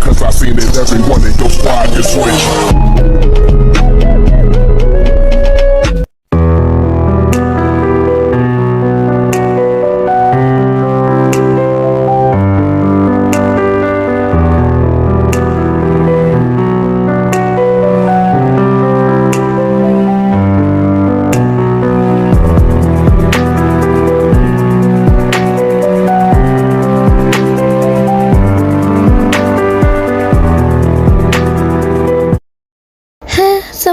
Cause I seen that everyone in your squad can switch.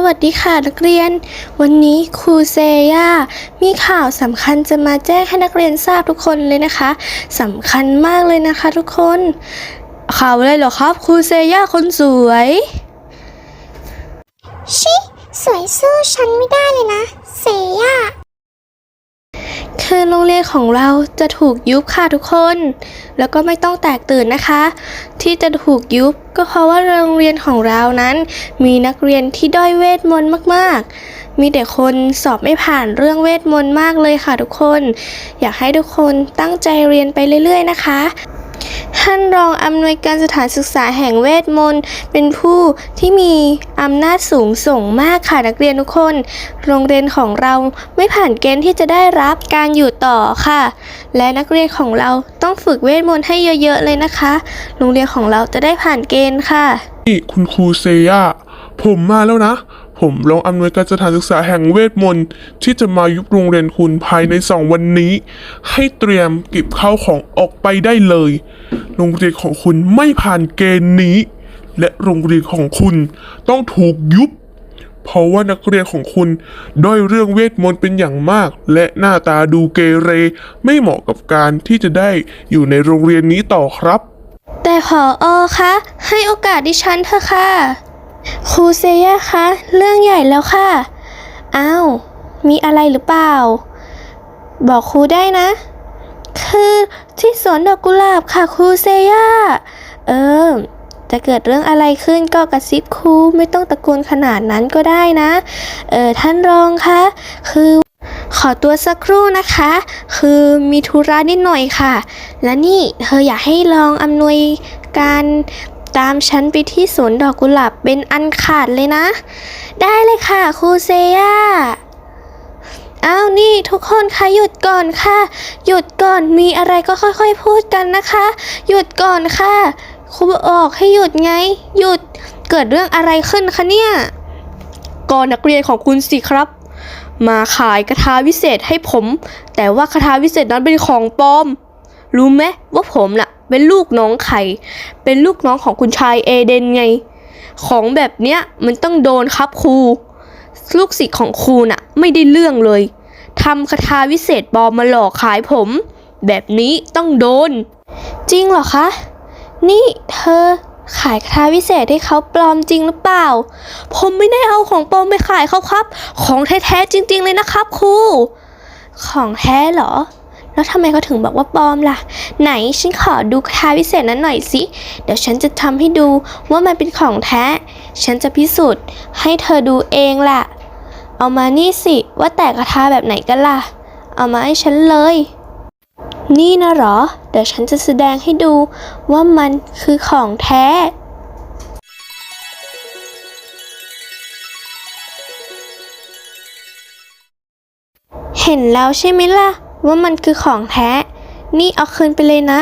วัสดีค่ะนักเรียน วันนี้ครูเซย่ามีข่าวสำคัญจะมาแจ้งให้นักเรียนทราบทุกคนเลยนะคะสำคัญมากเลยนะคะทุกคน ข่าวอะไรเหรอครับครูเซย่าคนสวย ชิ สวยสู้ฉันไม่ได้เลยนะ เซย่า คือโรงเรียนของเราจะถูกยุบค่ะทุกคน แล้วก็ไม่ต้องแตกตื่นนะคะ ที่จะถูกยุบก็เพราะว่าโรงเรียนของเรานั้น มีนักเรียนที่ด้อยเวทมนต์มากๆ มีแต่คนสอบไม่ผ่านเรื่องเวทมนต์มากเลยค่ะทุกคน อยากให้ทุกคนตั้งใจเรียนไปเรื่อย ๆ นะคะ ท่านรองอำนวยการสถานศึกษาแห่งเวทมนต์เป็นผู้ที่มีอำนาจสูงส่งมากค่ะนักเรียนทุกคน โรงเรียนของเราไม่ผ่านเกณฑ์ที่จะได้รับการอยู่ต่อค่ะ และนักเรียนของเราต้องฝึกเวทมนต์ให้เยอะๆเลยนะคะ โรงเรียนของเราจะได้ผ่านเกณฑ์ค่ะ นี่คุณครูเซย่าผมมาแล้วนะ ผมรองอำนวยการสถานศึกษาแห่งเวทมนต์ที่จะมายุบโรงเรียนคุณภายในสองวันนี้ ให้เตรียมเก็บข้าวของออกไปได้เลย โรงเรียนของคุณไม่ผ่านเกณฑ์นี้ และโรงเรียนของคุณต้องถูกยุบ เพราะว่านักเรียนของคุณด้อยเรื่องเวทมนต์เป็นอย่างมาก และหน้าตาดูเกเร ไม่เหมาะกับการที่จะได้อยู่ในโรงเรียนนี้ต่อครับ แต่ผออคะให้โอกาสดิฉันเถอะค่ะ ครูเซย่าคะ เรื่องใหญ่แล้วค่ะ อ้าว มีอะไรหรือเปล่า บอกครูได้นะ คือที่สวนดอกกุหลาบค่ะครูเซย่า เออ จะเกิดเรื่องอะไรขึ้นก็กระซิบครูไม่ต้องตะโกนขนาดนั้นก็ได้นะ เออท่านรองคะ คือขอตัวสักครู่นะคะ คือมีธุระนิดหน่อยค่ะ และนี่เธออยากให้ลองอำนวยการ ตามฉันไปที่สวนดอกกุหลาบเป็นอันขาดเลยนะ ได้เลยค่ะครูเซย่าอ้าวนี่ทุกคนคะหยุดก่อนค่ะ หยุดก่อนมีอะไรก็ค่อยๆพูดกันนะคะ หยุดก่อนค่ะครูบอกให้หยุดไง หยุดเกิดเรื่องอะไรขึ้นคะเนี่ยก่อนนักเรียนของคุณสิครับ มาขายคาถาวิเศษให้ผม แต่ว่าคาถาวิเศษนั้นเป็นของปลอม รู้ไหมว่าผมน่ะ เป็นลูกน้องใครเป็นลูกน้องของคุณชายเอเดนไง ของแบบเนี้ยมันต้องโดนครับครู ลูกศิษย์ของครูน่ะ ไม่ได้เรื่องเลยทำคาถาวิเศษปลอมมาหลอกขายผม แบบนี้ต้องโดน จริงเหรอคะ นี่เธอขายคาถาวิเศษให้เขาปลอมจริงหรือเปล่า ผมไม่ได้เอาของปลอมไปขายเขาครับ ของแท้ๆจริง ๆ เลยนะครับครู ของแท้เหรอ แล้วทำไมเขาถึงบอกว่าปลอมล่ะ ไหนฉันขอดูคาถาวิเศษนั้นหน่อยสิ เดี๋ยวฉันจะทำให้ดูว่ามันเป็นของแท้ ฉันจะพิสูจน์ให้เธอดูเองล่ะ เอามานี่สิว่าแต่คาถาแบบไหนกันล่ะ เอามาให้ฉันเลย นี่นะหรอ เดี๋ยวฉันจะแสดงให้ดูว่ามันคือของแท้เห็นแล้วใช่ไหมล่ะ ว่ามันคือของแท้ นี่เอาคืนไปเลยนะ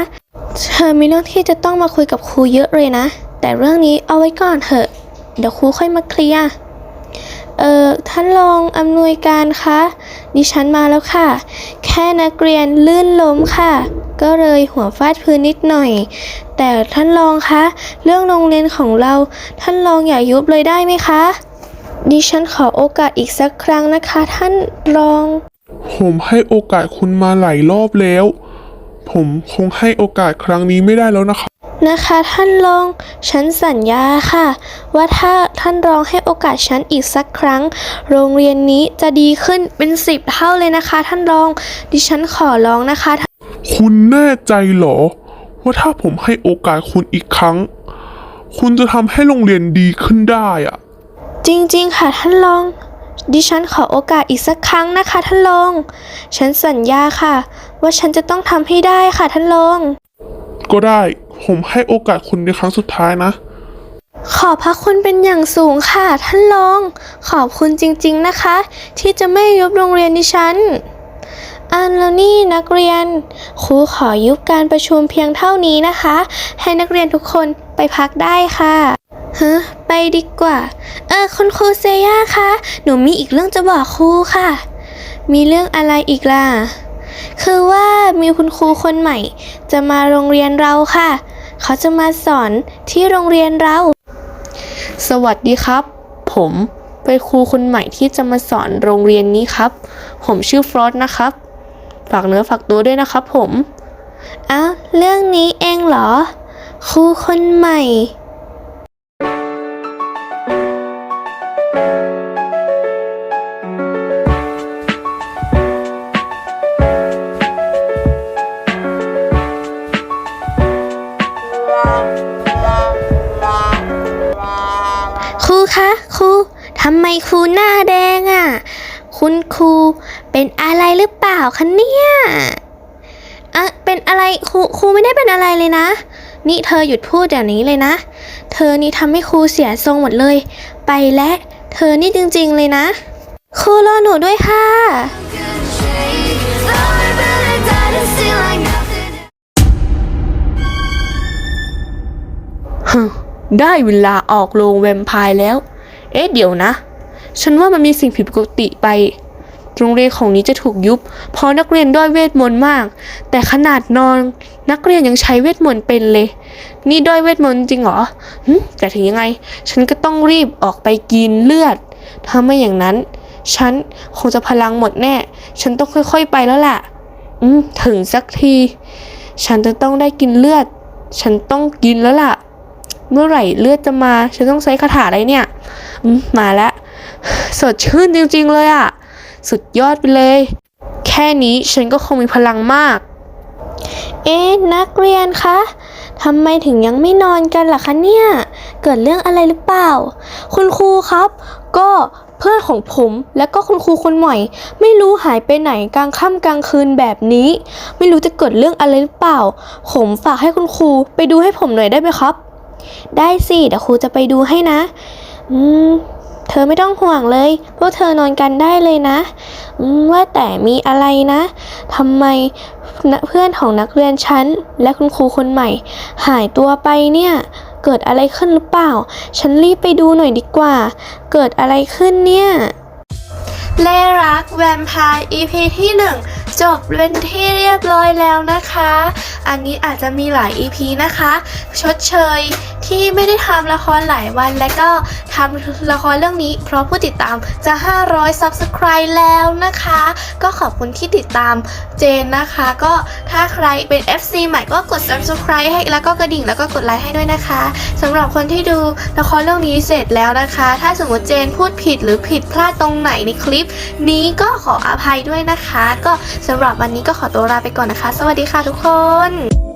เธอมีเรื่องที่จะต้องมาคุยกับครูเยอะเลยนะ แต่เรื่องนี้เอาไว้ก่อนเถอะ เดี๋ยวครูค่อยมาเคลียร์ เอ่อ ท่านรองอำนวยการคะ ดิฉันมาแล้วค่ะ แค่นักเรียนลื่นล้มค่ะ ก็เลยหัวฟาดพื้นนิดหน่อย แต่ท่านรองคะ เรื่องโรงเรียนของเรา ท่านรองอย่ายุบเลยได้ไหมคะดิฉันขอโอกาสอีกสักครั้งนะคะ ท่านรอง ผมให้โอกาสคุณมาหลายรอบแล้ว ผมคงให้โอกาสครั้งนี้ไม่ได้แล้วนะครับนะคะท่านรอง ฉันสัญญาค่ะ ว่าถ้าท่านรองให้โอกาสฉันอีกสักครั้ง โรงเรียนนี้จะดีขึ้นเป็นสิบเท่าเลยนะคะ ท่านรอง ดิฉันขอร้องนะคะคุณแน่ใจเหรอ ว่าถ้าผมให้โอกาสคุณอีกครั้ง คุณจะทำให้โรงเรียนดีขึ้นได้อะจริง ๆ ค่ะท่านรอง ดิฉันขอโอกาสอีกสักครั้งนะคะท่านรองฉันสัญญาค่ะ ว่าฉันจะต้องทำให้ได้ค่ะท่านรองก็ได้คผมให้โอกาสคุณในครั้งสุดท้ายนะ ขอบพระคุณเป็นอย่างสูงค่ะท่านรองขอบคุณจริงๆนะคะ ที่จะไม่ยุบโรงเรียนดิฉัน อันแล้วนี่นักเรียน ครูขอยุบการประชุมเพียงเท่านี้นะคะ ให้นักเรียนทุกคนไปพักได้ค่ะฮะไปดีกว่า เออคุณครูเซย่าคะหนูมีอีกเรื่องจะบอกครูค่ะ มีเรื่องอะไรอีกล่ะ คือว่ามีคุณครูคนใหม่ จะมาโรงเรียนเราค่ะ เขาจะมาสอนที่โรงเรียนเรา สวัสดีครับ ผมเป็นครูคนใหม่ที่จะมาสอนโรงเรียนนี้ครับ ผมชื่อฟรอสนะครับ ฝากเนื้อฝากตัวด้วยนะครับผมอ้าวเรื่องนี้เองเหรอ ครูคนใหม่ครูคะครูทำไมครูหน้าแดงอะ่ะ คุณครู อะไรหรือเปล่าคะเนี่ยอะเป็นอะไรครูครูไม่ได้เป็นอะไรเลยนะ นี่เธอหยุดพูดเดี๋ยวนี้เลยนะ เธอนี่ทำให้ครูเสียทรงหมดเลย ไปและเธอนี่จริงๆเลยนะ ครูรอหนูด้วยค่ะฮึได้เวลาออกโรงแวมไพร์แล้ว เอ๊ะเดี๋ยวนะ ฉันว่ามันมีสิ่งผิดปกติไป โรงเรียนของนี้จะถูกยุบ เพราะนักเรียนด้อยเวทมนต์มาก แต่ขนาดนอน นักเรียนยังใช้เวทมนต์เป็นเลย นี่ด้อยเวทมนต์จริงเหรอหแต่ถึงยังไง ฉันก็ต้องรีบออกไปกินเลือด ถ้าไม่อย่างนั้น ฉันคงจะพลังหมดแน่ ฉันต้องค่อยๆไปแล้วล่ะ อืมถึงสักที ฉันจะต้องได้กินเลือด ฉันต้องกินแล้วล่ะ เมื่อไหร่เลือดจะมา ฉันต้องใช้คาถาอะไรเนี่ยมมาแล้วสดชื่นจริงๆเลยอะ่ะ สุดยอดไปเลย แค่นี้ฉันก็คงมีพลังมาก เอ๊ะนักเรียนคะทำไมถึงยังไม่นอนกันล่ะคะเนี่ย เกิดเรื่องอะไรหรือเปล่า คุณครูครับ ก็เพื่อนของผมและก็คุณครูคนใหม่ ไม่รู้หายไปไหนกลางค่ำกลางคืนแบบนี้ ไม่รู้จะเกิดเรื่องอะไรหรือเปล่า ผมฝากให้คุณครูไปดูให้ผมหน่อยได้ไหมครับ ได้สิเดี๋ยวครูจะไปดูให้นะ อืม เธอไม่ต้องห่วงเลย พวกเธอนอนกันได้เลยนะ ว่าแต่มีอะไรนะทำไมเพื่อนของนักเรียนชั้น และคุณครูคนใหม่ หายตัวไปเนี่ย เกิดอะไรขึ้นหรือเปล่า ฉันรีบไปดูหน่อยดีกว่า เกิดอะไรขึ้นเนี่ยเล่รักแวมไพร์ EP ที่ 1 จบเป็นที่เรียบร้อยแล้วนะคะ อันนี้อาจจะมีหลาย EP นะคะ ชดเชย ที่ไม่ได้ทำละครหลายวันและก็ทำละครเรื่องนี้ เพราะผู้ติดตามจะ 500 Subscribe แล้วนะคะ ก็ขอบคุณที่ติดตามเจนนะคะ ก็ถ้าใครเป็น FC ใหม่ก็กด Subscribe ให้แล้วก็กระดิ่งแล้วก็กดไลค์ให้ด้วยนะคะสำหรับคนที่ดูละครเรื่องนี้เสร็จแล้วนะคะ ถ้าสมมติเจนพูดผิดหรือผิดพลาดตรงไหนในคลิป นี้ก็ขออภัยด้วยนะคะ ก็สำหรับวันนี้ก็ขอตัวลาไปก่อนนะคะ สวัสดีค่ะทุกคน